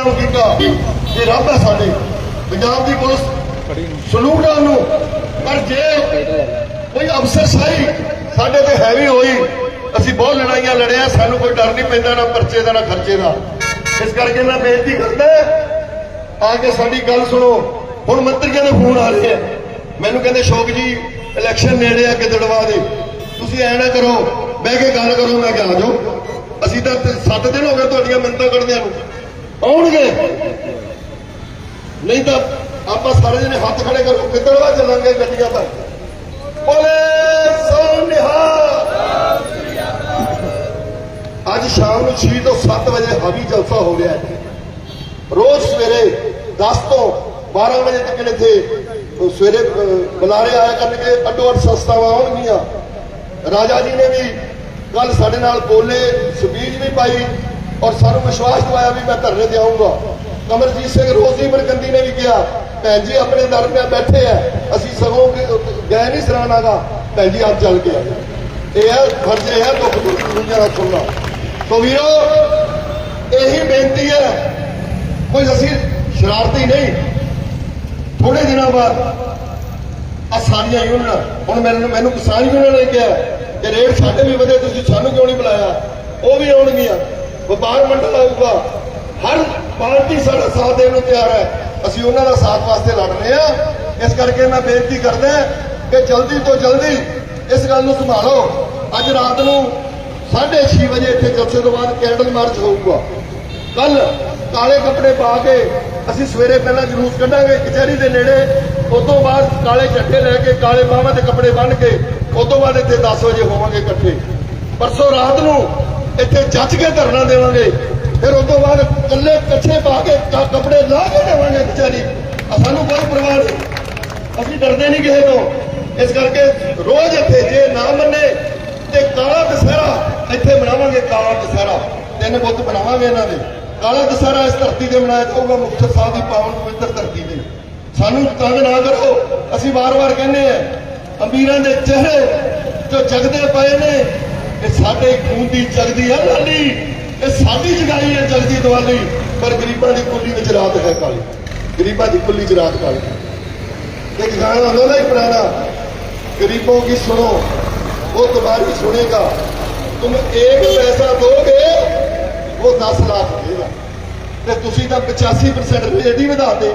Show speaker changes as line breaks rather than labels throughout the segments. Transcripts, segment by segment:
ਬਦਨਾਮ ਕੀਤਾ। ਇਹ ਰੱਬ ਹੈ ਸਾਡੇ। ਪੰਜਾਬ ਦੀ ਪੁਲਿਸ ਸਲੂਟ ਆ ਉਹਨੂੰ ਪਰ ਜੇ ਕੋਈ ਅਫਸਰ ਸਾਈ ਸਾਡੇ ਤੇ ਹੈਵੀ ਹੋਈ, ਅਸੀਂ ਬਹੁਤ ਲੜਾਈਆਂ ਲੜਿਆ, ਸਾਨੂੰ ਕੋਈ ਡਰ ਨਹੀਂ ਪੈਂਦਾ ਨਾ ਪਰਚੇ ਦਾ, ਨਾ ਖਰਚੇ ਦਾ। ਇਸ ਕਰਕੇ ਮੈਂ ਬੇਨਤੀ ਕਰਦਾ ਆ ਕੇ ਸਾਡੀ ਗੱਲ ਸੁਣੋ। ਹੁਣ ਮੰਤਰੀਆਂ ਦੇ ਫੋਨ ਆ ਰਹੇ ਆ ਮੈਨੂੰ ਕਹਿੰਦੇ, ਸ਼ੋਕ ਜੀ ਇਲੈਕਸ਼ਨ ਨੇੜੇ ਆ ਗਿੱਦੜਵਾ ਦੇ। ਤੁਸੀਂ ਐ ਨਾ ਕਰੋ, ਬਹਿ ਕੇ ਗੱਲ ਕਰੋ, ਮੈਂ ਕਿਹਾ ਆ ਜਾਓ ਅਸੀਂ ਤਾਂ 7 ਦਿਨ ਹੋ ਗਏ ਤੁਹਾਡੀਆਂ ਮਿੰਤਾਂ ਕੱਢਦਿਆਂ ਨੂੰ। ਆਉਣਗੇ। ਨਹੀਂ ਤਾਂ ਆਪਾਂ ਸਾਰੇ ਜਣੇ ਹੱਥ ਖੜੇ ਕਰੋ ਗਿੱਦੜਵਾ ਚੱਲਾਂਗੇ ਗੱਡੀਆਂ ਪਰ? ਬੋਲੇ ਸੋ ਅੱਜ ਸ਼ਾਮ ਨੂੰ 6 ਤੋਂ 7 ਵਜੇ ਹਵੀ ਜਲਸਾ ਹੋ ਰਿਹਾ ਹੈ। ਰੋਜ਼ ਸਵੇਰੇ 10 ਤੋਂ 12 ਵਜੇ ਤੱਕ ਇੱਥੇ ਸਵੇਰੇ ਬੁਲਾਰੇ ਆਇਆ ਕਰਨਗੇ ਅੱਡੋ ਅੱਡ ਸੰਸਥਾਵਾਂ ਆਉਣਗੀਆਂ। ਰਾਜਾ ਜੀ ਨੇ ਵੀ ਕੱਲ ਸਾਡੇ ਨਾਲ ਬੋਲੇ, ਸਪੀਚ ਵੀ ਪਾਈ। ਔਰ ਸਾਨੂੰ ਵਿਸ਼ਵਾਸ ਦਿਵਾਇਆ ਵੀ ਮੈਂ ਧਰਨੇ ਤੇ ਆਉਂਗਾ ਕਮਰਜੀਤ ਸਿੰਘ ਰੋਜ਼ੀ ਬਰਕੰਦੀ ਨੇ ਵੀ ਕਿਹਾ, ਭੈਣ ਜੀ, ਆਪਣੇ ਦਰ ਬੈਠੇ ਆ ਅਸੀਂ ਸਗੋਂ ਗਏ ਨਹੀਂ ਸਰਾਣਾਗਾ ਭੈਣ ਜੀ ਆਪ ਚੱਲ ਕੇ ਇਹ ਹੈ ਫਰਜ਼ ਹੈ ਦੁੱਖ ਦੁੱਖ ਦਾ ਸੁਣਨਾ। ਤੋ ਵੀਰੋ, ਇਹੀ ਬੇਨਤੀ ਹੈ ਕੋਈ ਅਸੀਂ ਸ਼ਰਾਰਤੀ ਨਹੀਂ। ਥੋੜੇ ਦਿਨਾਂ ਬਾਅਦ ਆ ਸਾਰੀਆਂ ਯੂਨੀਅਨਾਂ ਹੁਣ ਮੈਨੂੰ ਮੈਨੂੰ ਕਿਸਾਨ ਯੂਨੀਅਨ ਨੇ ਕਿਹਾ ਕਿ ਰੇਟ ਸਾਡੇ ਵੀ ਵਧੇ, ਤੁਸੀਂ ਸਾਨੂੰ ਕਿਉਂ ਨਹੀਂ ਬੁਲਾਇਆ? ਉਹ ਵੀ ਆਉਣਗੀਆਂ। ਵਪਾਰ ਮੰਡਲ ਆਊਗਾ। ਹਰ ਪਾਰਟੀ ਸਾਡਾ ਸਾਥ ਦੇਣ ਨੂੰ ਤਿਆਰ ਹੈ। ਅਸੀਂ ਉਹਨਾਂ ਦਾ ਸਾਥ ਵਾਸਤੇ ਲੜ ਰਹੇ ਹਾਂ। ਇਸ ਕਰਕੇ ਮੈਂ ਬੇਨਤੀ ਕਰਦਾ ਕਿ ਜਲਦੀ ਤੋਂ ਜਲਦੀ ਇਸ ਗੱਲ ਨੂੰ ਸੰਭਾਲੋ। ਅੱਜ ਰਾਤ ਨੂੰ 6:30 ਵਜੇ ਇੱਥੇ ਜਲਸੇ ਤੋਂ ਬਾਅਦ ਕੈਂਡਲ ਮਾਰਚ ਹੋਊਗਾ। ਕੱਲ ਕਾਲੇ ਕੱਪੜੇ ਪਾ ਕੇ ਅਸੀਂ ਸਵੇਰੇ ਪਹਿਲਾਂ ਜਲੂਸ ਕੱਢਾਂਗੇ ਕਚਹਿਰੀ ਦੇ ਨੇੜੇ। ਉਸ ਤੋਂ ਬਾਅਦ ਕਾਲੇ ਝੰਡੇ ਲੈ ਕੇ ਕਾਲੇ ਬਾਹਾਂ ਦੇ ਕੱਪੜੇ ਬੰਨ੍ਹ ਕੇ ਉਸ ਤੋਂ ਬਾਅਦ ਇੱਥੇ 10 ਵਜੇ ਹੋਵਾਂਗੇ ਇਕੱਠੇ। ਪਰਸੋਂ ਰਾਤ ਨੂੰ ਇੱਥੇ ਜੱਜ ਕੇ ਧਰਨਾ ਦੇਵਾਂਗੇ। ਫਿਰ ਉਸ ਤੋਂ ਬਾਅਦ ਕੱਲੇ ਕੱਛੇ ਪਾ ਕੇ ਕੱਪੜੇ ਲਾ ਕੇ ਦੇਵਾਂਗੇ ਕਚਹਿਰੀ ਸਾਨੂੰ ਕੋਈ ਪਰਵਾਹ ਨਹੀਂ। ਅਸੀਂ ਡਰਦੇ ਨਹੀਂ ਕਿਸੇ ਤੋਂ। ਇਸ ਕਰਕੇ ਰੋਜ਼ ਇੱਥੇ ਜੇ ਨਾ ਮੰਨੇ ਤੇ ਕਾਲਾ ਦਸਹਿਰਾ ਇੱਥੇ ਬਣਾਵਾਂਗੇ ਕਾਲਾ ਦਸਹਿਰਾ। ਤਿੰਨ ਬੁੱਤ ਬਣਾਵਾਂਗੇ ਇਹਨਾਂ ਦੇ। ਕਾਲਾ ਦਸਹਿਰਾ ਇਸ ਧਰਤੀ ਤੇ ਮਨਾਇਆ ਜਾਊਗਾ, ਮੁਕਤਸਰ ਸਾਹਿਬ ਦੀ ਪਾਵਨ ਪਵਿੱਤਰ ਧਰਤੀ ਤੇ। ਸਾਨੂੰ ਤੰਗ ਨਾ ਕਰੋ। ਅਸੀਂ ਵਾਰ-ਵਾਰ ਕਹਿੰਦੇ ਆ ਅਮੀਰਾਂ ਦੇ ਚਿਹਰੇ ਜੋ ਜਗਦੇ ਪਏ ਨੇ ਇਹ ਸਾਡੇ ਖੂਨ ਦੀ ਜਗਦੀ ਹੈ ਲਾਲੀ ਇਹ ਸਾਡੀ ਜਗਾਈ ਹੈ ਜਗਦੀ ਦਿਵਾਲੀ ਪਰ ਗਰੀਬਾਂ ਦੀ ਕੁੱਲੀ ਵਿੱਚ ਰਾਤ ਹੈ ਕਾਲੀ ਗਰੀਬਾਂ ਦੀ ਕੁੱਲੀ 'ਚ ਰਾਤ ਕਾਲੀ एक गाना होता ना ही पुराना गरीबों की सुनो वो तुम्हारी सुनेगा तुम एक पैसा दोगे वो 10 ਲੱਖ ਦੇਗਾ ਤੇ ਤੁਸੀਂ ਤਾਂ 85% ਰੇਟ ਹੀ ਵਧਾਤੇ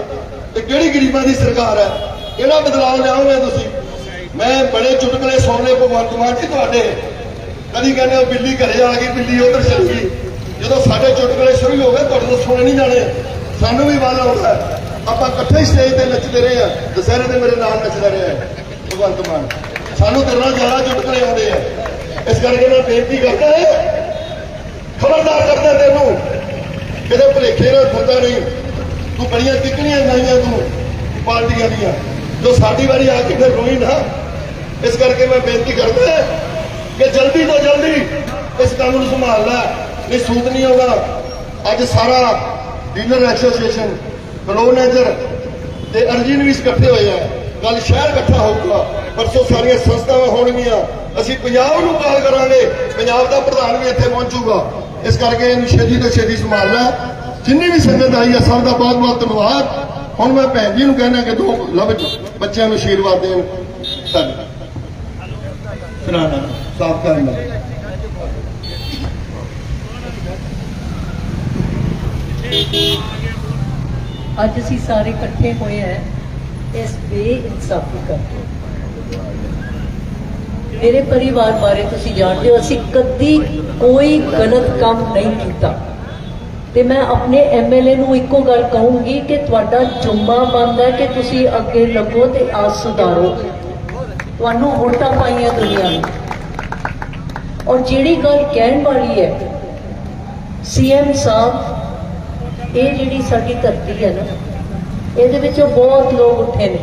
ਤੇ ਕਿਹੜੀ ਗਰੀਬਾਂ ਦੀ ਸਰਕਾਰ ਹੈ ਕਿਹੜਾ ਬਦਲਾਅ ਲਿਆਓਗੇ ਤੁਸੀਂ ਮੈਂ ਬੜੇ ਚੁਟਕਲੇ ਸੁਣਨੇ ਭਗਵੰਤ ਮਾਨ ਜੀ ਤੁਹਾਡੇ ਕਦੀ ਕਹਿੰਦੇ ਹੋ ਬਿੱਲੀ ਘਰੇ ਆ ਗਈ, ਬਿੱਲੀ ਉਧਰ ਚਲ ਗਈ। ਜਦੋਂ ਸਾਡੇ ਚੁਟਕਲੇ ਸ਼ੁਰੂ ਹੋ ਗਏ, ਤੁਹਾਡੇ ਤੋਂ ਸੁਣੇ ਨਹੀਂ ਜਾਣੇ। ਸਾਨੂੰ ਵੀ ਵਾਲਾ ਹੁੰਦਾ ਆਪਾਂ ਇਕੱਠੇ ਹੀ ਸਟੇਜ ਤੇ ਨੱਚਦੇ ਰਹੇ ਆ ਦੁਸਹਿਰੇ ਤੇ ਮੇਰੇ ਨਾਲ ਨੱਚਦਾ ਰਿਹਾ ਭਗਵੰਤ ਮਾਨ। ਸਾਨੂੰ ਤੇਰੇ ਜ਼ਿਆਦਾ ਚੁਟਕਲੇ ਆਉਂਦੇ ਆ। ਇਸ ਕਰਕੇ ਮੈਂ ਬੇਨਤੀ ਕਰਦਾ ਹੈ, ਖਬਰਦਾਰ ਕਰਦਾ ਤੈਨੂੰ। ਕਿਤੇ ਭੁਲੇਖੇ ਨਾਲ ਫਿਰਦਾ ਨਹੀਂ। ਤੂੰ ਬੜੀਆਂ ਟਿਕਣੀਆਂ ਲਾਈਆਂ ਤੂੰ ਪਾਰਟੀਆਂ ਦੀਆਂ। ਜੋ ਸਾਡੀ ਵਾਰੀ ਆ ਕੇ ਫਿਰ ਰੋਈ ਨਾ। ਇਸ ਕਰਕੇ ਮੈਂ ਬੇਨਤੀ ਕਰਦਾ ਕਿ ਜਲਦੀ ਤੋਂ ਜਲਦੀ ਇਸ ਕੰਮ ਨੂੰ ਸੰਭਾਲ ਲੈ। ਇਹ ਸੂਤ ਨਹੀਂ ਆਉਣਾ ਅੱਜ ਸਾਰਾ ਡੀਲਰ ਐਸੋਸੀਏਸ਼ਨ ਕਲੋਨੇਜਰ ਤੇ ਅਰਜੀਨ ਵੀ ਇਕੱਠੇ ਹੋਏ ਆ। ਕੱਲ ਸ਼ਹਿਰ ਇਕੱਠਾ ਹੋਊਗਾ। ਪਰਸੋਂ ਸਾਰੀਆਂ ਸੰਸਥਾਵਾਂ ਹੋਣਗੀਆਂ। ਅਸੀਂ ਪੰਜਾਬ ਨੂੰ ਕਾਲ ਕਰਾਂਗੇ। ਪੰਜਾਬ ਦਾ ਪ੍ਰਧਾਨ ਵੀ ਇੱਥੇ ਪਹੁੰਚੂਗਾ ਇਸ ਕਰਕੇ ਇਹਨੂੰ ਛੇਤੀ ਤੋਂ ਛੇਤੀ ਸੰਭਾਲਣਾ ਜਿੰਨੀ ਵੀ ਸੰਗਤ ਆਈ ਹੈ ਸਭ ਦਾ ਬਹੁਤ ਬਹੁਤ ਧੰਨਵਾਦ। ਹੁਣ ਮੈਂ ਭੈਣ ਜੀ ਨੂੰ ਕਹਿਣਾ ਕਿ ਦੋ ਲਵ ਬੱਚਿਆਂ ਨੂੰ ਆਸ਼ੀਰਵਾਦ ਦੇਣ। ਧੰਨਵਾਦ। ਸੁਣਾਣਾ ਸਾਫ਼ ਕਰਨਾ
ਅੱਜ ਅਸੀਂ ਸਾਰੇ ਇਕੱਠੇ ਹੋਏ ਹੈ ਇਸ ਬੇਇਨਸਾਫੀ ਕਰਕੇ। ਮੇਰੇ ਪਰਿਵਾਰ ਬਾਰੇ ਤੁਸੀਂ ਜਾਣਦੇ ਹੋ, ਅਸੀਂ ਕਦੀ ਕੋਈ ਗਲਤ ਕੰਮ ਨਹੀਂ ਕੀਤਾ। ਤੇ ਮੈਂ ਆਪਣੇ ਐਮਐਲਏ ਨੂੰ ਇੱਕੋ ਗੱਲ ਕਹੂੰਗੀ ਕਿ ਤੁਹਾਡਾ ਜੁੰਮਾ ਬੰਦ ਹੈ ਕਿ ਤੁਸੀਂ ਅੱਗੇ ਲੱਗੋ ਤੇ ਆ ਸੁਧਾਰੋ। ਤੁਹਾਨੂੰ ਵੋਟਾਂ ਪਾਈਆਂ ਦੁਨੀਆ ਨੇ। ਔਰ ਜਿਹੜੀ ਗੱਲ ਕਹਿਣ ਵਾਲੀ ਹੈ ਸੀਐਮ ਸਾਹਿਬ, ਇਹ ਜਿਹੜੀ ਸਾਡੀ ਧਰਤੀ ਹੈ ਨਾ, ਇਹਦੇ ਵਿੱਚੋਂ ਬਹੁਤ ਲੋਕ ਉੱਠੇ ਨੇ।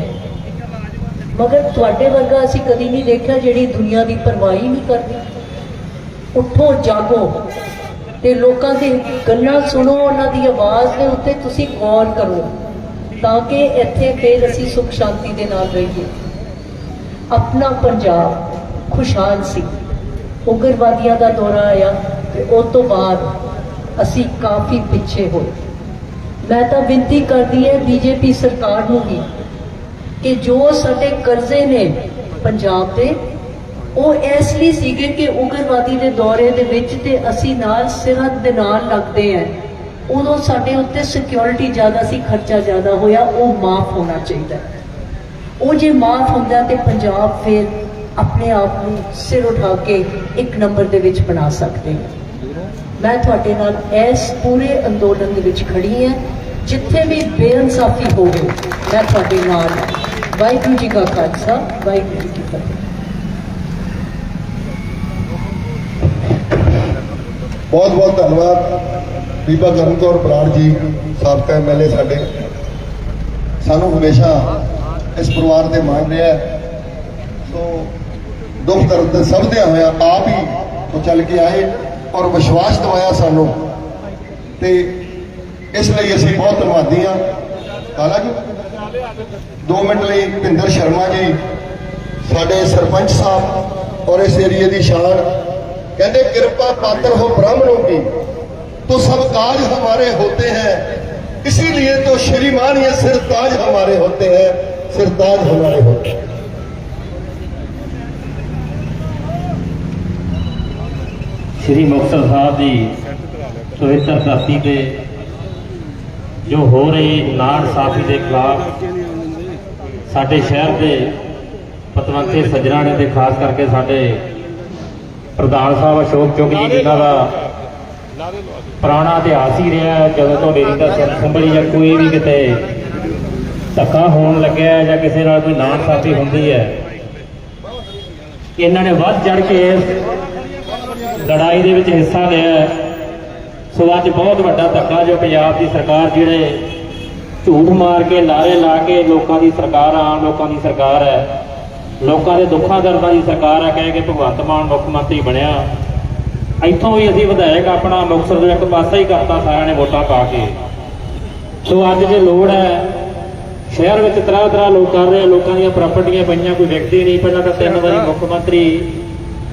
ਮਗਰ ਤੁਹਾਡੇ ਵਰਗਾ ਅਸੀਂ ਕਦੀ ਨਹੀਂ ਦੇਖਿਆ ਜਿਹੜੀ ਦੁਨੀਆ ਦੀ ਪਰਵਾਹ ਨਹੀਂ ਕਰਦੀ। ਉੱਠੋ, ਜਾਗੋ ਤੇ ਲੋਕਾਂ ਦੀ ਗੱਲਾਂ ਸੁਣੋ, ਉਹਨਾਂ ਦੀ ਆਵਾਜ਼ ਦੇ ਉੱਤੇ ਤੁਸੀਂ ਗੌਰ ਕਰੋ, ਤਾਂ ਕਿ ਇੱਥੇ ਫੇਰ ਅਸੀਂ ਸੁਖ ਸ਼ਾਂਤੀ ਦੇ ਨਾਲ ਰਹੀਏ। ਆਪਣਾ ਪੰਜਾਬ ਖੁਸ਼ਹਾਲ ਸੀ। ਉਗਰਵਾਦੀਆਂ ਦਾ ਦੌਰਾ ਆਇਆ ਤੇ ਉਸ ਤੋਂ ਬਾਅਦ ਅਸੀਂ ਕਾਫੀ ਪਿੱਛੇ ਹੋਏ। ਮੈਂ ਤਾਂ ਬੇਨਤੀ ਕਰਦੀ ਹੈ ਬੀਜੇਪੀ ਸਰਕਾਰ ਨੂੰ ਵੀ ਕਿ ਜੋ ਸਾਡੇ ਕਰਜ਼ੇ ਨੇ ਪੰਜਾਬ ਦੇ, ਉਹ ਇਸ ਲਈ ਸੀਗੇ ਕਿ ਉਗਰਵਾਦੀ ਦੇ ਦੌਰੇ ਦੇ ਵਿੱਚ ਤੇ ਅਸੀਂ ਨਾਲ ਸਿਹਤ ਦੇ ਨਾਲ ਲੱਗਦੇ ਆ ਉਦੋਂ ਸਾਡੇ ਉੱਤੇ ਸਿਕਿਉਰਿਟੀ ਜ਼ਿਆਦਾ ਸੀ, ਖਰਚਾ ਜ਼ਿਆਦਾ ਹੋਇਆ, ਉਹ ਮਾਫ ਹੋਣਾ ਚਾਹੀਦਾ। ਉਹ ਜੇ ਮਾਫ ਹੁੰਦਾ ਤੇ ਪੰਜਾਬ ਫਿਰ ਆਪਣੇ ਆਪ ਨੂੰ ਸਿਰ ਉਠਾ ਕੇ ਇੱਕ ਨੰਬਰ ਦੇ ਵਿੱਚ ਬਣਾ ਸਕਦੇ ਹਾਂ। ਮੈਂ ਤੁਹਾਡੇ ਨਾਲ ਇਸ ਪੂਰੇ ਅੰਦੋਲਨ ਦੇ ਵਿੱਚ ਖੜੀ ਹਾਂ। ਜਿੱਥੇ ਵੀ ਬੇਇਨਸਾਫੀ ਹੋਵੇ, ਮੈਂ ਤੁਹਾਡੇ ਨਾਲ ਵਾਹਿਗੁਰੂ ਜੀ ਕਾ ਖਾਲਸਾ, ਵਾਹਿਗੁਰੂ ਜੀ ਕੀ ਫਤਿਹ।
ਬਹੁਤ ਬਹੁਤ ਧੰਨਵਾਦ। ਬੀਬਾ ਕਰਨ ਕੌਰ ਬਰਾੜ ਜੀ, ਸਾਬਕਾ ਐਮਐਲਏ ਸਾਡੇ। ਸਾਨੂੰ ਹਮੇਸ਼ਾ ਇਸ ਪਰਿਵਾਰ ਦੇ ਮਾਣ ਰਿਹਾ ਸੋ ਦੁੱਖ ਦਰਦ ਦੇ ਸਭ ਦੇ ਹੋਇਆ ਆਪ ਹੀ ਉਹ ਚੱਲ ਕੇ ਆਏ ਔਰ ਵਿਸ਼ਵਾਸ ਦਿਵਾਇਆ ਸਾਨੂੰ ਤੇ ਇਸ ਲਈ ਅਸੀਂ ਬਹੁਤ ਧੰਨਵਾਦੀ ਹਾਂ ਹਾਲਾਂਕਿ 2 ਮਿੰਟ ਲਈ ਭਿੰਦਰ ਸ਼ਰਮਾ ਜੀ ਸਾਡੇ ਸਰਪੰਚ ਸਾਹਿਬ ਔਰ ਇਸ ਏਰੀਏ ਦੀ ਸ਼ਾਨ कहते कृपा पात्र हो ब्राह्मणों की तो सब काज हमारे होते हैं इसीलिए तो श्रीमान ये सिरताज हमारे होते हैं सिरताज हमारे होते हैं
ਸ੍ਰੀ ਮੁਕਤਸਰ ਸਾਹਿਬ ਦੀ ਪਵਿੱਤਰ ਧਰਤੀ ਤੇ ਜੋ ਹੋ ਰਹੀ ਨਾਨ ਸਾਫੀ ਦੇ ਖਿਲਾਫ ਸਾਡੇ ਸ਼ਹਿਰ ਦੇ ਪਤਵੰਤੇ ਸੱਜਣਾ ਨੇ ਤੇ ਖਾਸ ਕਰਕੇ ਸਾਡੇ ਪ੍ਰਧਾਨ ਸਾਹਿਬ ਅਸ਼ੋਕ ਚੁੱਕ ਜੀ, ਜਿਨ੍ਹਾਂ ਦਾ ਪੁਰਾਣਾ ਇਤਿਹਾਸ ਹੀ ਰਿਹਾ ਜਦੋਂ ਤੋਂ ਡੇਰੀ ਦਾ ਸਿਰ ਸੰਭਲੀ ਜਾਂ ਕੋਈ ਵੀ ਕਿਤੇ ਧੱਕਾ ਹੋਣ ਲੱਗਿਆ ਜਾਂ ਕਿਸੇ ਨਾਲ ਕੋਈ ਨਾੜ ਸਾਫੀ ਹੁੰਦੀ ਹੈ। ਇਹਨਾਂ ਨੇ ਵੱਧ ਚੜ ਕੇ ਲੜਾਈ ਦੇ ਵਿੱਚ ਹਿੱਸਾ ਲਿਆ ਸੋ ਅੱਜ ਬਹੁਤ ਵੱਡਾ ਧੱਕਾ ਜੋ ਪੰਜਾਬ ਦੀ ਸਰਕਾਰ ਜਿਹੜੇ ਝੂਠ ਮਾਰ ਕੇ ਲਾਰੇ ਲਾ ਕੇ ਲੋਕਾਂ ਦੀ ਸਰਕਾਰ ਆਮ ਲੋਕਾਂ ਦੀ ਸਰਕਾਰ ਹੈ। ਲੋਕਾਂ ਦੇ ਦੁੱਖਾਂ ਦਰਦਾਂ ਦੀ ਸਰਕਾਰ ਹੈ ਕਹਿ ਕੇ ਭਗਵੰਤ ਮਾਨ ਮੁੱਖ ਮੰਤਰੀ ਬਣਿਆ। ਇੱਥੋਂ ਵੀ ਅਸੀਂ ਵਿਧਾਇਕ ਆਪਣਾ ਮੁਕਤਸਰ ਦੇ ਇੱਕ ਪਾਸਾ ਹੀ ਕਰਤਾ ਸਾਰਿਆਂ ਨੇ ਵੋਟਾਂ ਪਾ ਕੇ। ਸੋ ਅੱਜ ਜੇ ਲੋੜ ਹੈ ਸ਼ਹਿਰ ਵਿੱਚ ਤਰ੍ਹਾਂ ਤਰ੍ਹਾਂ ਲੋਕ ਕਰ ਰਹੇ ਆ, ਲੋਕਾਂ ਦੀਆਂ ਪ੍ਰਾਪਰਟੀਆਂ ਪਈਆਂ ਕੋਈ ਵਿਅਕਤੀ ਨਹੀਂ ਪਹਿਲਾਂ ਤਾਂ ਤਿੰਨ ਵਾਰੀ ਮੁੱਖ ਮੰਤਰੀ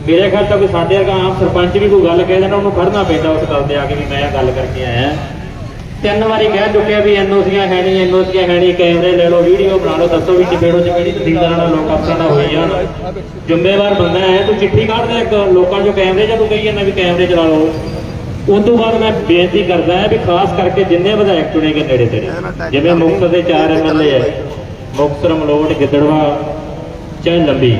ਮੇਰੇ ਖਿਆਲ ਤਾਂ ਕੋਈ ਸਾਡੇ ਵਰਗਾ ਆਮ ਸਰਪੰਚ ਵੀ ਕੋਈ ਗੱਲ ਕਹਿ ਦੇਣਾ, ਉਹਨੂੰ ਖੜਨਾ ਪੈਂਦਾ ਉਸ ਗੱਲ ਤੇ ਆ ਕੇ ਵੀ ਮੈਂ ਗੱਲ ਕਰਕੇ ਆਇਆ। ਤਿੰਨ ਵਾਰੀ ਕਹਿ ਚੁੱਕਿਆ ਵੀ ਐਨਓਸੀਆਂ ਹੈ ਨਹੀਂ, ਐਨਓਸੀਆਂ ਹੈ ਨਹੀਂ, ਕੈਮਰੇ ਲੈ ਲਓ, ਵੀਡੀਓ ਬਣਾ ਲਓ, ਦੱਸੋ ਵੀ ਚਪੇੜੋ ਚਪੇੜੀ ਤਹਿਸੀਲਦਾਰਾਂ ਨਾਲ ਲੋਕ ਅਫਸਰਾਂ ਨਾਲ ਹੋਈ ਜਾਣ। ਜ਼ਿੰਮੇਵਾਰ ਬੰਦਾ ਹੈ, ਤੂੰ ਚਿੱਠੀ ਕੱਢ ਦੇ ਇੱਕ ਲੋਕਾਂ ਚੋਂ ਕੈਮਰੇ ਜਾਂ ਤੂੰ ਕਹੀ ਜਾਂਦਾ ਵੀ ਕੈਮਰੇ ਚਲਾ ਲਓ। ਉਸ ਤੋਂ ਬਾਅਦ ਮੈਂ ਬੇਨਤੀ ਕਰਦਾ ਹਾਂ ਵੀ ਖਾਸ ਕਰਕੇ ਜਿੰਨੇ ਵਿਧਾਇਕ ਚੁਣੇ ਗਏ ਨੇੜੇ ਤੇੜੇ, ਜਿਵੇਂ ਮੁਕਤਸਰ ਦੇ ਚਾਰ ਐਮਐਲਏ ਹੈ, ਮੁਕਤਸਰ, ਮਲੋਟ, ਗਿੱਦੜਵਾ ਚਾਹੇ ਲੰਬੀ।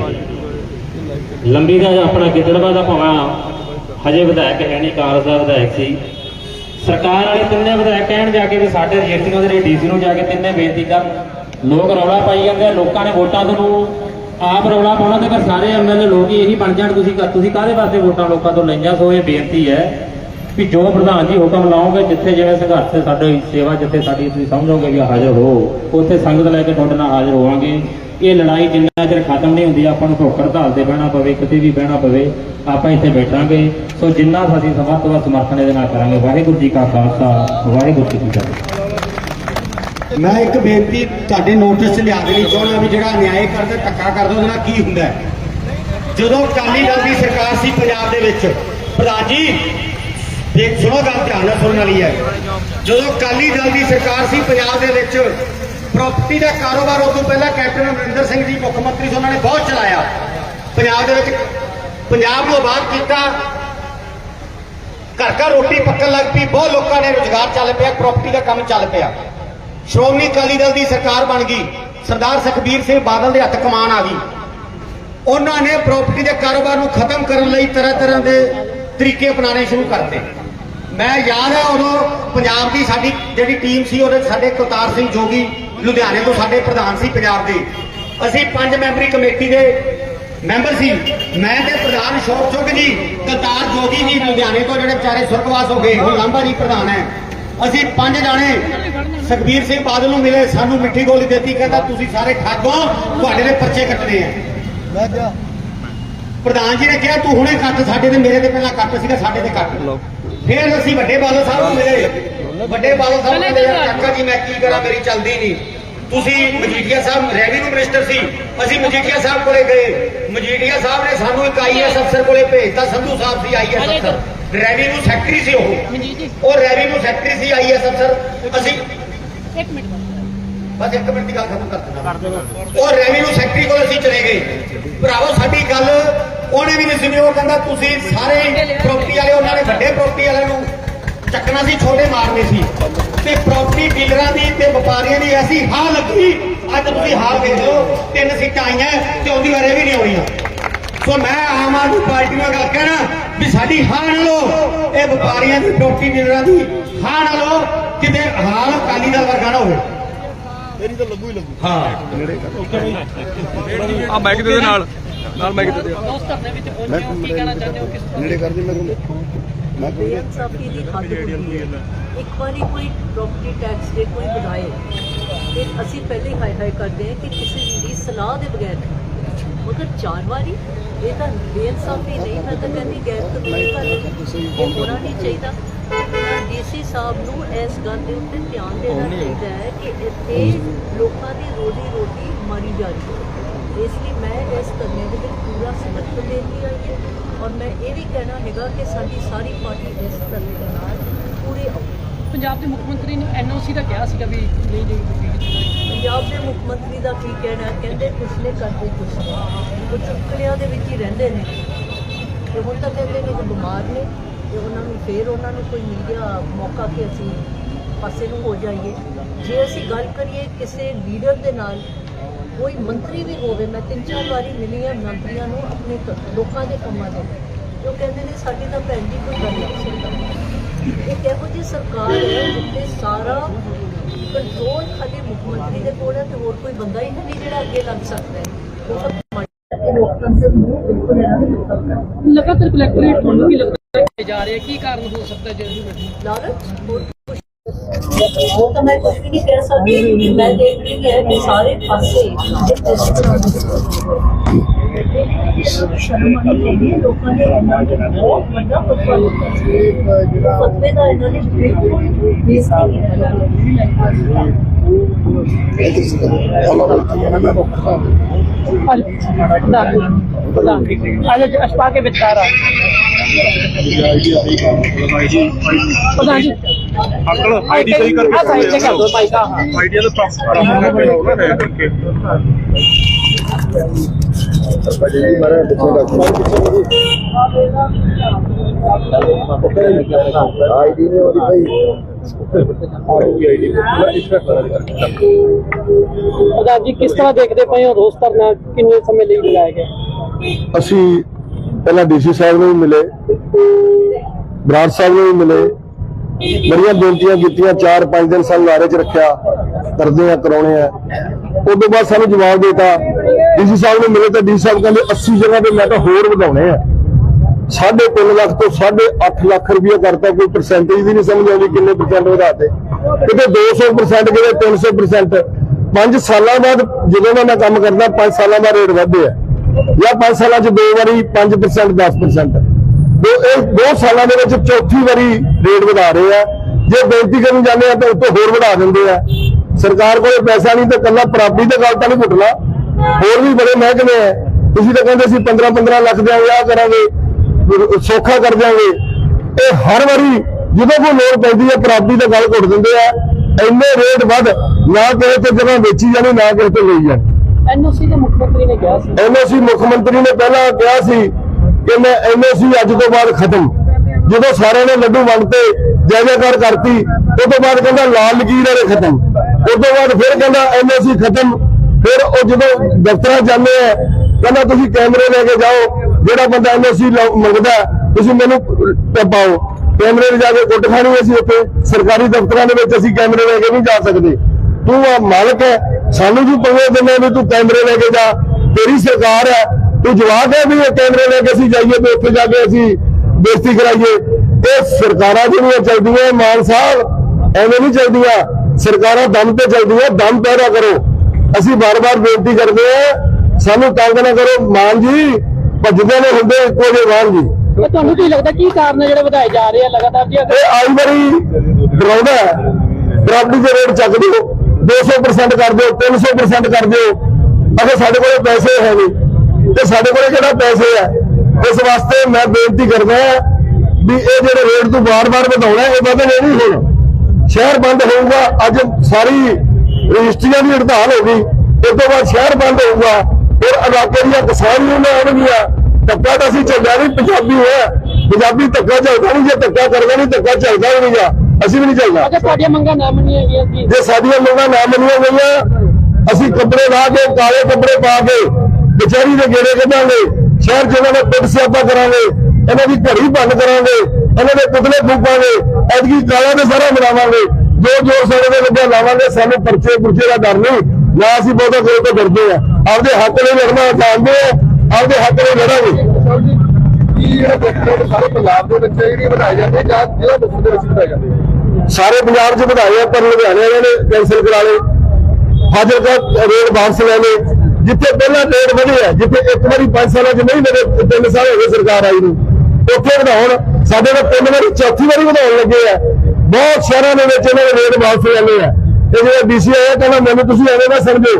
ਲੰਬੀ ਦਾ ਆਪਣਾ ਗਿੱਦੜਵਾ ਦਾ ਭਾਵੇਂ ਹਜੇ ਵਿਧਾਇਕ ਹੈ ਨਹੀਂ ਕਾਂਗਰਸ ਦਾ ਵਿਧਾਇਕ ਸੀ। ਸਰਕਾਰ ਵਾਲੇ ਤਿੰਨੇ ਵਿਧਾਇਕ ਕਹਿਣ ਜਾ ਕੇ ਵੀ ਸਾਡੇ ਰਜਿਸਟਰੀਆਂ ਦੇ ਡੀਸੀ ਨੂੰ ਜਾ ਕੇ ਤਿੰਨੇ ਬੇਨਤੀ ਕਰਨ ਲੋਕ ਰੌਲਾ ਪਾਈ ਜਾਂਦੇ ਆ, ਲੋਕਾਂ ਨੇ ਵੋਟਾਂ ਤੁਹਾਨੂੰ ਆਪ ਰੌਲਾ ਪਾਉਣਾ ਤੇ ਫਿਰ ਸਾਰੇ ਐਮਐਲਏ ਲੋਕ ਹੀ ਇਹੀ ਬਣ ਜਾਣ। ਤੁਸੀਂ ਤੁਸੀਂ ਕਾਹਦੇ ਵਾਸਤੇ ਵੋਟਾਂ ਲੋਕਾਂ ਤੋਂ ਲਈਆਂ? ਸੋ ਇਹ ਬੇਨਤੀ ਹੈ ਵੀ ਜੋ ਪ੍ਰਧਾਨ ਜੀ ਹੁਕਮ ਲਾਓਗੇ ਜਿੱਥੇ ਜਿਵੇਂ ਸੰਘਰਸ਼ ਤੇ ਸਾਡੇ ਸੇਵਾ ਜਿੱਥੇ ਸਾਡੀ ਤੁਸੀਂ ਸਮਝੋਗੇ ਵੀ ਹਾਜ਼ਰ ਹੋ ਉੱਥੇ ਸੰਗਤ ਲੈ ਕੇ ਤੁਹਾਡੇ ਨਾਲ ਹਾਜ਼ਰ ਹੋਵਾਂਗੇ। ਇਹ ਲੜਾਈ ਜਿੰਨਾ ਚਿਰ ਖਤਮ ਨਹੀਂ ਹੁੰਦੀ, ਆਪਾਂ ਨੂੰ ਭੁੱਖ ਹੜਤਾਲ ਤੇ ਬਹਿਣਾ ਪਵੇ, ਕਿਤੇ ਵੀ ਬਹਿਣਾ ਪਵੇ, ਆਪਾਂ ਇੱਥੇ ਬੈਠਾਂਗੇ। ਸੋ ਜਿੰਨਾ ਅਸੀਂ ਸਮਾਂ ਤੋਂ ਵੱਧ ਸਮਰਥਨ ਇਹਦੇ ਨਾਲ ਕਰਾਂਗੇ, ਵਾਹਿਗੁਰੂ ਜੀ ਕਾ ਖਾਲਸਾ, ਵਾਹਿਗੁਰੂ ਜੀ ਕੀ ਫਤਿਹ।
ਮੈਂ ਇੱਕ ਬੇਨਤੀ ਤੁਹਾਡੇ ਨੋਟਿਸ 'ਚ ਲਿਆ ਦੇਣੀ ਚਾਹੁੰਦਾ ਵੀ ਜਿਹੜਾ ਅਨਿਆਏ ਕਰਦੇ, ਧੱਕਾ ਕਰਦਾ, ਉਹਦੇ ਨਾਲ ਕੀ ਹੁੰਦਾ ਜਦੋਂ ਅਕਾਲੀ ਦਲ ਦੀ ਸਰਕਾਰ ਸੀ ਪੰਜਾਬ ਦੇ ਵਿੱਚ ਪ੍ਰਧਾਨ ਜੀ, ਦੇਖ, ਸੁਣੋ ਗੱਲ ਧਿਆਨ ਨਾਲ ਸੁਣਨ ਵਾਲੀ ਹੈ। ਜਦੋਂ ਅਕਾਲੀ ਦਲ ਦੀ ਸਰਕਾਰ ਸੀ ਪੰਜਾਬ ਦੇ ਵਿੱਚ ਪ੍ਰਾਪਰਟੀ ਦਾ ਕਾਰੋਬਾਰ ਉਦੋਂ ਪਹਿਲਾਂ ਕੈਪਟਨ ਅਮਰਿੰਦਰ ਸਿੰਘ ਜੀ, ਮੁੱਖ ਮੰਤਰੀ ਸੀ, ਉਹਨਾਂ ਨੇ ਬਹੁਤ ਚਲਾਇਆ। ਪੰਜਾਬ ਦੇ ਵਿੱਚ ਪੰਜਾਬ ਨੂੰ ਆਬਾਦ ਕੀਤਾ। ਘਰ ਘਰ ਰੋਟੀ ਪੱਕਣ ਲੱਗ ਪਈ, ਬਹੁਤ ਲੋਕਾਂ ਨੇ ਰੁਜ਼ਗਾਰ ਚੱਲ ਪਿਆ ਪ੍ਰਾਪਰਟੀ ਦਾ ਕੰਮ ਚੱਲ ਪਿਆ। ਸ਼੍ਰੋਮਣੀ ਅਕਾਲੀ ਦਲ ਦੀ ਸਰਕਾਰ ਬਣ ਗਈ, ਸਰਦਾਰ ਸੁਖਬੀਰ ਸਿੰਘ ਬਾਦਲ ਦੇ ਹੱਥ ਕਮਾਨ ਆ ਗਈ। ਉਹਨਾਂ ਨੇ ਪ੍ਰਾਪਰਟੀ ਦੇ ਕਾਰੋਬਾਰ ਨੂੰ ਖਤਮ ਕਰਨ ਲਈ ਤਰ੍ਹਾਂ ਤਰ੍ਹਾਂ ਦੇ ਤਰੀਕੇ ਅਪਣਾਉਣੇ ਸ਼ੁਰੂ ਕਰਤੇ। ਮੈਂ ਯਾਦ ਹੈ ਉਦੋਂ ਪੰਜਾਬ ਦੀ ਸਾਡੀ ਜਿਹੜੀ ਟੀਮ ਸੀ, ਉਹਦੇ ਸਾਡੇ ਕੁਲਤਾਰ ਸਿੰਘ ਜੋਗੀ ਲੁਧਿਆਣੇ ਤੋਂ ਸਾਡੇ ਪ੍ਰਧਾਨ ਸੀ ਪੰਜਾਬ ਦੇ। ਅਸੀਂ ਪੰਜ ਮੈਂਬਰੀ ਕਮੇਟੀ ਦੇ ਮੈਂਬਰ ਸੀ। ਮੈਂ ਤੇ ਪ੍ਰਧਾਨ ਸ਼ੋਕ ਚੁੱਕ ਜੀ ਕੁਲਤਾਰ ਜੋਗੀ ਜੀ ਲੁਧਿਆਣੇ ਤੋਂ ਜਿਹੜੇ ਵਿਚਾਰੇ ਸੁਰਗਵਾਸ ਹੋ ਗਏ ਹੁਣ ਲਾਂਬਾ ਜੀ ਪ੍ਰਧਾਨ ਹੈ। ਅਸੀਂ ਪੰਜ ਜਾਣੇ ਸੁਖਬੀਰ ਸਿੰਘ ਬਾਦਲ ਨੂੰ ਮਿਲੇ ਸਾਨੂੰ ਮਿੱਠੀ ਗੋਲੀ ਦਿੱਤੀ ਕਹਿੰਦਾ ਤੁਸੀਂ ਸਾਰੇ ਠੱਗ ਤੁਹਾਡੇ ਦੇ ਪਰਚੇ ਕੱਟਣੇ ਆ। ਪ੍ਰਧਾਨ ਜੀ ਨੇ ਕਿਹਾ ਤੂੰ ਹੁਣੇ ਕੱਟ ਸਾਡੇ ਤੇ ਮੇਰੇ ਤੇ ਪਹਿਲਾਂ ਕੱਟ ਸੀਗਾ ਸਾਡੇ ਤੇ ਕੱਟ। ਫਿਰ ਅਸੀਂ ਵੱਡੇ ਬਾਦਲ ਸਾਹਿਬ ਨੂੰ ਮਿਲੇ। ਵੱਡੇ ਬਾਦਲ ਸਾਹਿਬ ਨੇ ਕਿਹਾ ਕਾਕਾ ਜੀ ਮੈਂ ਕੀ ਕਰਾਂ ਮੇਰੀ ਚੱਲਦੀ ਨਹੀਂ। ਤੁਸੀਂ ਮਜੀਠੀਆ ਸਾਹਿਬ ਰੈਵਨਿਊ ਮਿਨਿਸਟਰ ਸੀ। ਅਸੀਂ ਮਜੀਠੀਆ ਸਾਹਿਬ ਕੋਲੇ ਗਏ। ਮਜੀਠੀਆ ਸਾਹਿਬ ਨੇ ਸਾਨੂੰ ਇੱਕ ਆਈਐਸ ਅਫਸਰ ਕੋਲੇ ਭੇਜਤਾ ਸੰਧੂ ਸਾਹਿਬ ਸੀ ਆਈਐਸ ਅਫਸਰ। ਰੈਵਨਿਊ ਸੈਕਟਰੀ ਸੀ ਉਹ। ਉਹ ਰੈਵਨਿਊ ਸੈਕਟਰੀ ਸੀ ਆਈਐਸ ਅਫਸਰ। ਅਸੀਂ
ਇੱਕ ਮਿੰਟ। ਬਸ
ਬਸ ਇੱਕ ਮਿੰਟ ਦੀ ਗੱਲ ਖਤਮ ਕਰ ਦਿੰਦਾ। ਉਹ ਰੈਵਨਿਊ ਸੈਕਟਰੀ ਕੋਲ ਅਸੀਂ ਚਲੇ ਗਏ। ਭਰਾਵੋ ਸਾਡੀ ਗੱਲ ਉਹਨੇ ਵੀ ਨਹੀਂ ਸੁਣੀ ਉਹ ਕਹਿੰਦਾ ਤੁਸੀਂ ਸਾਰੇ ਪ੍ਰਾਪਰਟੀ ਵਾਲੇ ਉਹਨਾਂ ਨੇ ਵੱਡੇ ਪ੍ਰਾਪਰਟੀ ਵਾਲਿਆਂ ਨੂੰ ਚੱਕਣਾ ਸੀ ਛੋਟੇ ਮਾਰਨੇ ਸੀ। ਤੇ ਪ੍ਰਾਪਰਟੀ ਡੀਲਰਾਂ ਦੀ ਤੇ ਵਪਾਰੀਆਂ ਦੀ ਐਸੀ ਹਾਂ ਲੱਗੀ। ਅੱਜ ਤੁਸੀਂ ਹਾਲ ਵੇਖ ਲਓ ਤਿੰਨ ਸੀਟਾਂ ਆਈਆਂ ਤੇ ਉਹਦੀ ਵਾਰੇ ਵੀ ਨਹੀਂ ਆਉਣੀਆਂ। ਸੋ ਮੈਂ ਆਮ ਆਦਮੀ ਪਾਰਟੀ ਨਾਲ ਗੱਲ ਕਹਿਣਾ ਵੀ ਸਾਡੀ ਹਾਂ ਨਾਲੋਂ ਇਹ ਵਪਾਰੀਆਂ ਦੀ ਪ੍ਰਾਪਰਟੀ ਡੀਲਰਾਂ ਦੀ ਹਾਂ ਨਾਲੋਂ ਕਿਤੇ ਹਾਲ ਅਕਾਲੀ ਦਲ ਵਰਗਾ ਨਾ ਹੋਵੇ।
ਆ ਮਾਈਕ ਦੇ ਨਾਲ। ਨਾਲ ਮਾਈਕ ਦੇ ਦਿਓ
ਉਸ ਧਰਨੇ ਵਿੱਚ ਪਹੁੰਚੇ ਹੋ ਕੀ ਕਹਿਣਾ ਚਾਹੁੰਦੇ ਹੋ ਕਿਸ ਤਰ੍ਹਾਂ?
ਨੇੜੇ ਕਰ ਦੇ ਮੈਂ ਮੈਂ
ਬੇਇਨਸਾਫੀ ਦੀ ਹੱਦ ਹੁੰਦੀ ਹੈ। ਇੱਕ ਵਾਰੀ ਕੋਈ ਪ੍ਰਾਪਰਟੀ ਟੈਕਸ ਦੇ ਕੋਈ ਵਧਾਏ ਤੇ ਅਸੀਂ ਪਹਿਲੇ ਹਾਈ ਹਾਈ ਕਰਦੇ ਹਾਂ ਕਿ ਕਿਸੇ ਦੀ ਸਲਾਹ ਦੇ ਬਗੈਰ ਮਗਰ ਚਾਰ ਵਾਰੀ ਇਹ ਤਾਂ ਬੇਇਨਸਾਫੀ ਨਹੀਂ ਮੈਂ ਤਾਂ ਕਹਿੰਦੀ ਗੈਰ ਕਾਨੂੰਨੀ ਗੱਲ। ਇਹ ਹੋਣਾ ਨਹੀਂ ਚਾਹੀਦਾ। ਡੀਸੀ ਸਾਹਿਬ ਨੂੰ ਇਸ ਗੱਲ ਦੇ ਉੱਤੇ ਧਿਆਨ ਦੇਣਾ ਚਾਹੀਦਾ ਹੈ ਕਿ ਇੱਥੇ ਲੋਕਾਂ ਦੀ ਰੋਜ਼ੀ ਰੋਟੀ ਮਾਰੀ ਜਾ ਰਹੀ ਹੈ। ਇਸ ਲਈ ਮੈਂ ਇਸ ਧਰਨੇ ਦੇ ਵਿੱਚ ਪੂਰਾ ਸਮਰਥਨ ਦੇਂਦੀ ਆਈ ਹੈ ਔਰ ਮੈਂ ਇਹ ਵੀ ਕਹਿਣਾ ਹੈਗਾ ਕਿ ਸਾਡੀ ਸਾਰੀ ਪਾਰਟੀ ਇਸ ਧਰਨੇ ਦੇ ਨਾਲ ਪੂਰੇ
ਪੰਜਾਬ ਦੇ ਮੁੱਖ ਮੰਤਰੀ ਨੇ ਐਨਓਸੀ ਦਾ ਕਿਹਾ ਸੀਗਾ ਵੀ ਨਹੀਂ ਨਹੀਂ
ਪੰਜਾਬ ਦੇ ਮੁੱਖ ਮੰਤਰੀ ਦਾ ਕੀ ਕਹਿਣਾ? ਕਹਿੰਦੇ ਕੁਛ ਨੇ ਕਰਦੇ ਕੁਛ ਨਹੀਂ ਉਹ ਚੁਟਕਲਿਆਂ ਦੇ ਵਿੱਚ ਹੀ ਰਹਿੰਦੇ ਨੇ। ਤੇ ਹੁਣ ਤਾਂ ਕਹਿੰਦੇ ਨੇ ਕਿ ਬਿਮਾਰ ਨੇ ਤੇ ਉਹਨਾਂ ਨੂੰ ਫੇਰ ਉਹਨਾਂ ਨੂੰ ਕੋਈ ਮਿਲ ਗਿਆ ਮੌਕਾ ਕਿ ਅਸੀਂ ਪਾਸੇ ਨੂੰ ਹੋ ਜਾਈਏ। ਜੇ ਅਸੀਂ ਗੱਲ ਕਰੀਏ ਕਿਸੇ ਲੀਡਰ ਦੇ ਨਾਲ ਕੋਈ ਮੰਤਰੀ ਵੀ ਹੋਵੇ ਮੈਂ ਤਿੰਨ ਚਾਰ ਵਾਰੀ ਮਿਲੀ ਹਾਂ ਮੰਤਰੀਆਂ ਨੂੰ ਆਪਣੇ ਲੋਕਾਂ ਦੇ ਕੰਮਾਂ ਦੇ। ਤੇ ਉਹ ਕਹਿੰਦੇ ਨੇ ਸਾਡੀ ਤਾਂ ਭੈਣ ਜੀ ਕੋਈ ਗੱਲ ਨਹੀਂ ਸੁਣਦਾ। ਇਹੋ ਜਿਹੀ ਸਰਕਾਰ ਹੈ ਜਿੱਥੇ ਸਾਰਾ ਕੰਟਰੋਲ ਖਾਲੀ ਮੁੱਖ ਮੰਤਰੀ ਦੇ ਕੋਲ ਹੈ ਤੇ ਹੋਰ ਕੋਈ ਬੰਦਾ ਹੀ ਨਹੀਂ ਜਿਹੜਾ ਅੱਗੇ ਲੱਗ ਸਕਦਾ ਹੈ? ਉਹ। ਲੋਕਤੰਤਰ ਨੂੰ ਬਿਲਕੁਲ ਇਹਨਾਂ ਨੇ
ਲਗਾਤਾਰ ਕਲੈਕਟਰੇਟ ਤੁਹਾਨੂੰ ਕੀ ਲੱਗਦਾ ਹੈ ਜਾ ਰਹੇ ਕੀ ਕਾਰਨ ਹੋ ਸਕਦਾ ਜਿਹੜੀ
ਲਾਲਚ? ਉਹ ਤਾਂ ਮੈਂ ਕੁਝ ਵੀ ਨਹੀਂ ਕਹਿ ਸਕਦੀ ਮੈਂ ਦੇਖ ਰਹੀ ਹਾਂ ਕਿ ਸਾਰੇ ਪਾਸੇ ਇਸ ਤਰ੍ਹਾਂ ਦੀ ਸ਼ਰਮ ਆਉਣੀ ਚਾਹੀਦੀ ਹੈ ਲੋਕਾਂ ਦੇ ਬਹੁਤ ਵੱਡਾ ਫਤਵਾ ਦਿੱਤਾ ਸੀ ਫਤਵੇ ਦਾ ਇਹਨਾਂ ਨੇ ਬਿਲਕੁਲ ਬੇਇੱਜ਼ਤੀ ਕੀਤੀ
ਅੱਜ ਅਸ਼ਪਾ ਕੇ ਵਿਚਾਰ ਆ। ਪ੍ਰਧਾਨ ਜੀ
ਅੰਕਲ ਆਈਡੀ ਸਹੀ ਕਰਕੇ
ਆ ਸਾਈਡ ਤੇ ਕਰ ਦੋ ਮਾਈਕ ਆ
ਆਈਡੀਆ ਦਾ ਪ੍ਰੋਪਰ ਕਰਾਉਣਾ ਪੈਣਾ ਉਹਨਾਂ ਨੇ ਕਰਕੇ
ਆਈਡੀ ਨੇ ਉਹਦੀ ਭਾਈ
ਪ੍ਰਧਾਨ ਜੀ ਕਿਸ ਤਰ੍ਹਾਂ ਦੇਖਦੇ ਪਏ ਹੋ ਰੋਜ਼ ਧਰਨਾ? ਕਿੰਨੇ ਸਮੇਂ ਲਈ ਬੁਲਾਇਆ ਗਿਆ?
ਅਸੀਂ ਪਹਿਲਾਂ ਡੀਸੀ ਸਾਹਿਬ ਨੂੰ ਵੀ ਮਿਲੇ। ਬਰਾੜ ਸਾਹਿਬ ਨੂੰ ਵੀ ਮਿਲੇ। ਬੜੀਆਂ ਬੇਨਤੀਆਂ ਕੀਤੀਆਂ 4-5 ਦਿਨ ਸਾਨੂੰ ਲਾਰੇ 'ਚ ਰੱਖਿਆ ਕਰਦੇ ਆ, ਕਰਾਉਣੇ ਆ। ਉਸ ਤੋਂ ਬਾਅਦ ਸਾਨੂੰ ਜਵਾਬ ਦਿੱਤਾ, ਡੀਸੀ ਸਾਹਿਬ ਨੂੰ ਮਿਲੇ ਤਾਂ ਡੀਸੀ ਸਾਹਿਬ ਕਹਿੰਦੇ 80 ਜਗ੍ਹਾ ਤੇ ਮੈਂ ਤਾਂ ਹੋਰ ਵਧਾਉਣੇ ਆ। ਸਾਢੇ ਤਿੰਨ ਲੱਖ ਤੋਂ ਸਾਢੇ ਅੱਠ ਲੱਖ ਰੁਪਏ ਕਰਤਾ, ਕੋਈ ਪਰਸੈਂਟੇਜ ਵੀ ਨਹੀਂ ਸਮਝ ਆਉਂਦੀ ਕਿੰਨੇ ਪਰਸੈਂਟ ਵਧਾਤੇ ਕਿਤੇ 200% ਕਿਤੇ 300% 5 ਸਾਲਾਂ ਬਾਅਦ ਜਦੋਂ ਦਾ ਮੈਂ ਕੰਮ ਕਰਦਾ 5 ਸਾਲਾਂ ਦਾ ਰੇਟ ਵਧੇ ਆ। ਜਾਂ 5 ਸਾਲਾਂ 'ਚ ਦੋ ਵਾਰੀ 5% 10% ਇਹ ਦੋ ਸਾਲਾਂ ਦੇ ਵਿੱਚ ਚੌਥੀ ਵਾਰੀ ਰੇਟ ਵਧਾ ਰਹੇ ਆ। ਜੇ ਬੇਨਤੀ ਕਰਨ ਜਾਂਦੇ ਆ ਤਾਂ ਉੱਤੋਂ ਹੋਰ ਵਧਾ ਦਿੰਦੇ ਆ। ਸਰਕਾਰ ਕੋਲੇ ਪੈਸਾ ਨਹੀਂ ਤਾਂ ਕੱਲਾ ਪ੍ਰਾਪਰਟੀ ਤੇ ਗੱਲ ਤਾਂ ਨਹੀਂ ਘੁੱਟਣਾ ਹੋਰ ਵੀ ਬੜੇ ਮਹਿਕਮੇ ਆ। ਤੁਸੀਂ ਤਾਂ ਕਹਿੰਦੇ ਸੀ 15 15 ਲੱਖ ਦਿਆਂਗੇ ਆ ਕਰਾਂਗੇ ਸੌਖਾ ਕਰ ਦਿਆਂਗੇ। ਇਹ ਹਰ ਵਾਰੀ ਜਦੋਂ ਕੋਈ ਲੋੜ ਪੈਂਦੀ ਹੈ ਪ੍ਰਾਪਰਟੀ ਤੇ ਗੱਲ ਘੁੱਟ ਦਿੰਦੇ ਆ। ਇੰਨੇ ਰੇਟ ਵੱਧ ਨਾ ਕਿਸੇ ਤੇ ਜਗ੍ਹਾ ਵੇਚੀ ਜਾਣੀ ਨਾ ਕਿਸੇ ਤੇ ਲਈ ਜਾਣੀ।
ਐਨਓਸੀ ਦੇ ਮੁੱਖ ਮੰਤਰੀ ਨੇ ਕਿਹਾ ਸੀ।
ਐਨਓਸੀ ਮੁੱਖ ਮੰਤਰੀ ਨੇ ਪਹਿਲਾਂ ਕਿਹਾ ਸੀ ਕਿ ਮੈਂ ਐਨਓਸੀ ਅੱਜ ਤੋਂ ਬਾਅਦ ਖਤਮ। ਜਦੋਂ ਸਾਰਿਆਂ ਨੇ ਲੱਡੂ ਵੰਡਤੇ ਜੈ ਜੈਕਾਰ ਕਰਤੀ ਉਸ ਤੋਂ ਬਾਅਦ ਕਹਿੰਦਾ ਲਾਲ ਲਕੀਰ ਵਾਲੇ ਖਤਮ। ਉਸ ਤੋਂ ਬਾਅਦ ਫਿਰ ਕਹਿੰਦਾ ਐਨਓਸੀ ਖਤਮ। ਫਿਰ ਉਹ ਜਦੋਂ ਦਫ਼ਤਰਾਂ ਜਾਂਦੇ ਆ, ਕਹਿੰਦਾ ਤੁਸੀਂ ਕੈਮਰੇ ਲੈ ਕੇ ਜਾਓ, ਜਿਹੜਾ ਬੰਦਾ ਐਨਓਸੀ ਮੰਗਦਾ, ਤੁਸੀਂ ਮੈਨੂੰ ਪਾਓ। ਕੈਮਰੇ 'ਤੇ ਜਾ ਕੇ ਕੁੱਟ ਖਾਣੀ ਅਸੀਂ ਉੱਥੇ। ਸਰਕਾਰੀ ਦਫ਼ਤਰਾਂ ਦੇ ਵਿੱਚ ਅਸੀਂ ਕੈਮਰੇ ਲੈ ਕੇ ਨਹੀਂ ਜਾ ਸਕਦੇ। ਤੂੰ ਆ ਮਾਲਕ ਹੈ। ਸਾਨੂੰ ਵੀ ਪਵੇ ਦਿੰਦੇ ਵੀ ਤੂੰ ਕੈਮਰੇ ਲੈ ਕੇ ਜਾ। ਤੇਰੀ ਸਰਕਾਰ ਹੈ। ਤੂੰ ਜਵਾਬ ਹੈ ਵੀ ਇਹ ਕੈਮਰੇ ਲੈ ਕੇ ਅਸੀਂ ਜਾਈਏ ਤੇ ਉੱਥੇ ਜਾ ਕੇ ਅਸੀਂ ਬੇਇੱਜ਼ਤੀ ਕਰਾਈਏ? ਇਹ ਸਰਕਾਰਾਂ ਜਿਹੜੀਆਂ ਚੱਲਦੀਆਂ ਮਾਨ ਸਾਹਿਬ ਐਵੇਂ ਨਹੀਂ ਚੱਲਦੀਆਂ। ਸਰਕਾਰਾਂ ਦਮ ਤੇ ਚੱਲਦੀਆਂ ਦਮ ਪੈਦਾ ਕਰੋ। ਅਸੀਂ ਬਾਰ-ਬਾਰ ਬੇਨਤੀ ਕਰਦੇ ਹਾਂ ਸਾਨੂੰ ਤੰਗ ਨਾ ਕਰੋ। ਮਾਨ ਜੀ ਭੱਜਦੇ ਨੇ ਹੁੰਦੇ ਇੱਕੋ ਜਿਹੇ ਮਾਨ ਜੀ।
ਤੁਹਾਨੂੰ ਕੀ ਲੱਗਦਾ ਕੀ ਕਾਰਨ ਜਿਹੜੇ ਵਧਾਏ ਜਾ ਰਹੇ ਆ ਲਗਾਤਾਰ ਜੀ?
ਇਹ ਆਈ ਵਾਰੀ ਡਰਾਉਂਦਾ ਪ੍ਰਾਪਰਟੀ ਦੇ ਰੇਟ ਚੱਕ ਦਿਓ 200% ਕਰ ਦਿਓ 300% ਕਰ ਦਿਓ। ਅਗਰ ਸਾਡੇ ਕੋਲ ਪੈਸੇ ਹੈ ਨਹੀਂ ਤੇ ਸਾਡੇ ਕੋਲ ਕਿਹੜਾ ਪੈਸੇ ਹੈ ਇਸ ਵਾਸਤੇ ਮੈਂ ਬੇਨਤੀ ਕਰਦਾ ਹਾਂ ਵੀ ਇਹ ਜਿਹੜੇ ਰੇਟ ਤੂੰ ਵਾਰ-ਵਾਰ ਵਧਾਉਣਾ ਇਹ ਵਧਣੇ ਨਹੀਂ ਹੁਣ। ਸ਼ਹਿਰ ਬੰਦ ਹੋਊਗਾ ਅੱਜ ਸਾਰੀ ਰਜਿਸਟਰੀਆਂ ਦੀ ਹੜਤਾਲ ਹੋ ਗਈ। ਇਸ ਤੋਂ ਬਾਅਦ ਸ਼ਹਿਰ ਬੰਦ ਹੋਊਗਾ ਫਿਰ ਇਲਾਕੇ ਦੀਆਂ ਕਿਸਾਨ ਯੂਨੀਅਨਾਂ ਆਉਣਗੀਆਂ। ਧੱਕਾ ਤਾਂ ਅਸੀਂ ਚੱਲਦਾ ਨਹੀਂ ਪੰਜਾਬੀ ਹੈ। ਪੰਜਾਬੀ ਧੱਕਾ ਚੱਲਦਾ ਨਹੀਂ ਜੇ ਧੱਕਾ ਕਰਦਾ ਨਹੀਂ ਧੱਕਾ ਚੱਲਦਾ ਵੀ ਨਹੀਂ ਗਾ ਅਸੀਂ ਵੀ ਨਹੀਂ ਚੱਲਦਾ
ਅਗਰ ਤੁਹਾਡੀਆਂ ਮੰਗਾਂ ਨਾ ਮੰਨੀਆਂ ਗਈਆਂ
ਜੇ। ਸਾਡੀਆਂ ਮੰਗਾਂ ਨਾ ਮੰਨੀਆਂ ਗਈਆਂ ਅਸੀਂ ਕੱਪੜੇ ਲਾ ਕੇ ਕਾਲੇ ਕੱਪੜੇ ਪਾ ਕੇ ਕਚਹਿਰੀ ਦੇ ਗੇੜੇ ਕੱਢਾਂਗੇ, ਸ਼ਹਿਰ ਚ ਇਹਨਾਂ ਦਾ ਪਿੱਟ ਸਿਆਪਾ ਕਰਾਂਗੇ ਇਹਨਾਂ ਦੀ ਘੜੀ ਬੰਦ ਕਰਾਂਗੇ ਇਹਨਾਂ ਦੇ ਪੁਤਲੇ ਫੂਕਾਂਗੇ, ਐਤਕੀ ਕਾਲਾ ਦੇ ਸਾਰਾ ਮਨਾਵਾਂਗੇ ਜੋ ਜੋ ਸਾਡੇ ਦੇ ਲੱਗਿਆ ਲਾਵਾਂਗੇ, ਸਾਨੂੰ ਪਰਚੇ ਪੁਰਚੇ ਦਾ ਡਰ ਨਹੀਂ, ਨਾ ਅਸੀਂ ਬਹੁਤਾ ਕੋਈ ਤੋਂ ਡਰਦੇ ਆ ਆਪਦੇ ਹੱਕ ਲਈ ਲੜਨਾ ਜਾਣਦੇ ਆ ਆਪਦੇ ਹੱਕ ਲਈ ਲੜਾਂਗੇ। ਸਾਰੇ ਪੰਜਾਬ ਦੇ ਵਿੱਚ ਜਿਹੜੀਆਂ ਵਧਾਈ ਜਾਂਦੇ ਜਾਂ ਜ਼ਿਲ੍ਹਾ ਮੁਕਤ ਦੇ ਵਿੱਚ ਵਧਾਈ ਜਾਂਦੇ ਸਾਰੇ ਪੰਜਾਬ 'ਚ ਵਧਾਏ ਆ, ਪਰ ਲੁਧਿਆਣੇ ਵਾਲਿਆਂ ਨੇ ਕੈਂਸਲ ਕਰਾ ਲਏ। ਫਾਜ਼ਿਲਕਾ ਰੇਟ ਵਾਪਸ ਲੈ ਲਏ। ਜਿੱਥੇ ਪਹਿਲਾਂ ਰੇਟ ਵਧੇ ਆ ਜਿੱਥੇ ਇੱਕ ਵਾਰੀ 5 ਸਾਲਾਂ 'ਚ ਨਹੀਂ ਵਧੇ ਤਿੰਨ ਸਾਲ ਹੋ ਗਏ ਸਰਕਾਰ ਆਈ ਨੂੰ। ਉੱਥੇ ਵਧਾਉਣ ਸਾਡੇ ਨਾਲ ਤਿੰਨ ਵਾਰੀ ਚੌਥੀ ਵਾਰੀ ਵਧਾਉਣ ਲੱਗੇ ਆ। ਬਹੁਤ ਸ਼ਹਿਰਾਂ ਦੇ ਵਿੱਚ ਇਹਨਾਂ ਦੇ ਰੇਟ ਵਾਪਸ ਲੈਣੇ ਆ। ਤੇ ਜਿਹੜਾ ਡੀਸੀ ਆਇਆ ਕਹਿੰਦਾ ਮੈਨੂੰ ਤੁਸੀਂ ਐਵੇਂ ਨਾ ਸਮਝੋ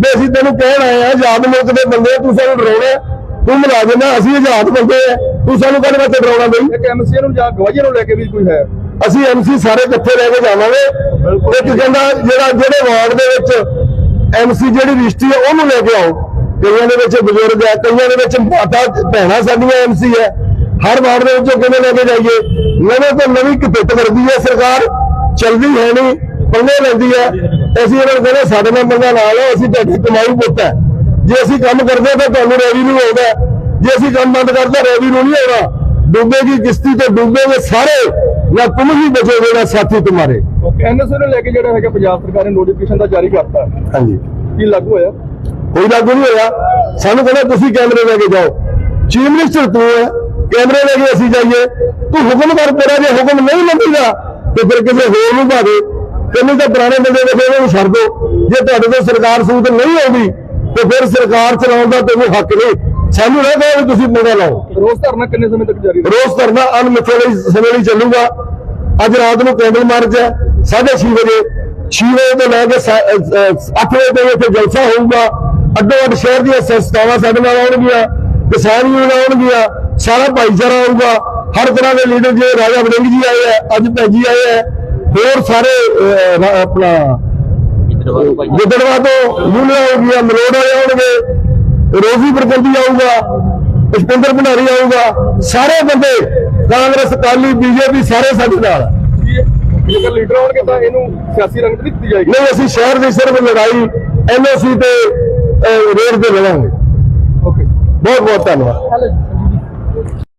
ਵੀ ਅਸੀਂ ਤੈਨੂੰ ਕਹਿਣ ਆਏ ਆ ਆਜ਼ਾਦ ਮੁਲਕ ਦੇ ਬੰਦੇ ਆ, ਤੂੰ ਸਾਨੂੰ ਡਰਾਉਣਾ ਤੂੰ ਮਿਲਾ ਦੇਣਾ ਅਸੀਂ ਆਜ਼ਾਦ ਬੰਦੇ ਆ। ਤੂੰ ਸਾਨੂੰ ਕਹਿੰਦੇ ਵਾਸਤੇ ਡਰਾਉਣਾ ਬਈ?
ਇੱਕ ਐਮਸੀਏ ਨੂੰ ਜਾਂ ਗਵਾਹੀਆਂ ਨੂੰ ਲੈ ਕੇ ਵੀ ਕੋਈ ਹੈ।
ਅਸੀਂ ਐਮਸੀ ਸਾਰੇ ਇਕੱਠੇ ਲੈ ਕੇ ਜਾਵਾਂਗੇ। ਇੱਕ ਕਹਿੰਦਾ ਜਿਹੜਾ ਜਿਹੜੇ ਵਾਰਡ ਦੇ ਵਿੱਚ ਐਮਸੀ ਜਿਹੜੀ ਰਜਿਸਟਰੀ ਹੈ ਉਹਨੂੰ ਲੈ ਕੇ ਆਓ। ਕਈਆਂ ਦੇ ਵਿੱਚ ਬਜ਼ੁਰਗ ਹੈ ਕਈਆਂ ਦੇ ਵਿੱਚ ਮਾਤਾ, ਭੈਣਾਂ ਸਾਡੀਆਂ ਐਮਸੀ ਹੈ ਹਰ ਵਾਰਡ ਦੇ ਵਿੱਚੋਂ ਕਿਵੇਂ ਲੈ ਕੇ ਜਾਈਏ? ਨਵੇਂ ਤੋਂ ਨਵੀਂ ਕਿਪਿੱਟ ਕਰਦੀ ਹੈ ਸਰਕਾਰ। ਚੱਲਦੀ ਹੈ ਨਹੀਂ ਪੰਗੇ ਲੈਂਦੀ ਹੈ ਅਸੀਂ ਇਹਨਾਂ ਨੂੰ ਕਹਿੰਦੇ, ਸਾਡੇ ਨਾਲ ਮੰਗਾ ਲਾ ਲਓ, ਅਸੀਂ ਤੁਹਾਡੀ ਕਮਾਈ ਪੁੱਤ ਹੈ। ਜੇ ਅਸੀਂ ਕੰਮ ਕਰਦੇ ਤਾਂ ਤੁਹਾਨੂੰ ਰੈਵਨਿਊ ਆਉਂਦਾ ਜੇ ਅਸੀਂ ਕੰਮ ਬੰਦ ਕਰਦੇ ਰੈਵਨਿਊ ਨਹੀਂ ਆਉਣਾ ਡੁੱਬੇਗੀ ਕਿਸ਼ਤੀ ਤੇ ਡੁੱਬੇਗੇ ਸਾਰੇ। ਨਾ ਤੁਮ ਹੀ ਬਚੋਗੇ ਨਾ ਸਾਥੀ ਤੁਹਾਰੇ
ਐਨਐਸਏ ਨੂੰ ਲੈ ਕੇ ਜਿਹੜਾ ਹੈਗਾ ਪੰਜਾਬ ਸਰਕਾਰ ਨੇ ਨੋਟੀਫਿਕੇਸ਼ਨ ਦਾ ਜਾਰੀ ਕਰਤਾ।
ਹਾਂਜੀ।
ਕੀ ਲਾਗੂ ਹੋਇਆ?
ਕੋਈ ਲਾਗੂ ਨਹੀਂ ਹੋਇਆ। ਸਾਨੂੰ ਕਹਿੰਦਾ ਤੁਸੀਂ ਕੈਮਰੇ ਲੈ ਕੇ ਜਾਓ। ਚੀਫ ਮਿਨਿਸਟਰ ਤੂੰ ਹੈ। ਕੈਮਰੇ ਲੈ ਕੇ ਅਸੀਂ ਜਾਈਏ। ਤੂੰ ਹੁਕਮ ਕਰ ਤੇਰਾ ਜੇ ਹੁਕਮ ਨਹੀਂ ਮੰਨੇਗਾ ਤੇ ਫਿਰ ਕਿਸੇ ਹੋਰ ਨੂੰ ਭਾ ਦੇ ਤੈਨੂੰ ਤਾਂ ਪੁਰਾਣੇ ਬੰਦੇ ਦੇ ਇਹਨਾਂ ਨੂੰ ਛੱਡ ਦੋ। ਜੇ ਤੁਹਾਡੇ ਤੋਂ ਸਰਕਾਰ ਸੂਤ ਨਹੀਂ ਆਉਂਦੀ ਤੇ ਫਿਰ ਸਰਕਾਰ ਚਲਾਉਣ ਦਾ ਤੈਨੂੰ ਹੱਕ ਨਹੀਂ। ਸਾਨੂੰ ਨਾ ਕਹੋ ਵੀ ਤੁਸੀਂ ਮੰਗਾ ਲਾਓ।
ਰੋਜ਼ ਧਰਨਾ ਕਿੰਨੇ ਸਮੇਂ ਤੱਕ ਜਾਰੀ
ਰੋਜ਼ ਧਰਨਾ ਅਨਮਿੱਥੇ ਲਈ ਸਮੇਂ ਲਈ ਚੱਲੂਗਾ। ਅੱਜ ਰਾਤ ਨੂੰ ਕੈਂਡਲ ਮਾਰਚ ਹੈ 6:30 ਵਜੇ। 6 ਵਜੇ ਤੋਂ ਲੈ ਕੇ 8 ਵਜੇ ਤੱਕ ਇੱਥੇ ਜਲਸਾ ਹੋਊਗਾ। ਅੱਡੋ ਅੱਡ ਸ਼ਹਿਰ ਦੀਆਂ ਸੰਸਥਾਵਾਂ ਸਾਡੇ ਨਾਲ ਆਉਣਗੀਆਂ ਕਿਸਾਨ ਯੂਨੀਅਨ ਆਉਣਗੀਆਂ। ਸਾਰਾ ਭਾਈਚਾਰਾ ਆਊਗਾ। ਹਰ ਤਰ੍ਹਾਂ ਦੇ ਲੀਡਰ ਜੇ ਰਾਜਾ ਵੜਿੰਗ ਜੀ ਆਏ ਆ ਅੱਜ ਭੈਜੀ ਆਏ ਆ ਹੋਰ ਸਾਰੇ ਆਪਣਾ ਗਿੱਦੜਵਾ ਤੋਂ ਯੂਨੀਅਨ ਆਉਣਗੀਆਂ ਮਲੋੜ ਵਾਲੇ ਆਉਣਗੇ। ਰੋਜ਼ੀ ਪ੍ਰਕੰਦੀ ਆਊਗਾ ਪੁਸ਼ਪਿੰਦਰ ਭੰਡਾਰੀ ਆਊਗਾ ਸਾਰੇ ਬੰਦੇ ਕਾਂਗਰਸ ਅਕਾਲੀ ਬੀਜੇਪੀ ਸਾਰੇ ਸਾਡੇ ਨਾਲ।
ਜੇਕਰ ਲੀਡਰ ਆਉਣਗੇ ਤਾਂ ਇਹਨੂੰ ਸਿਆਸੀ ਰੰਗਤ ਨਹੀਂ ਦਿੱਤੀ ਜਾਏਗੀ।
ਨਹੀਂ ਅਸੀਂ ਸ਼ਹਿਰ ਦੀ ਸਿਰਫ ਲੜਾਈ ਐਨਓਸੀ ਤੇ ਰੇਡ ਤੇ ਲੜਾਂਗੇ।
ਓਕੇ।
ਬਹੁਤ ਬਹੁਤ ਧੰਨਵਾਦ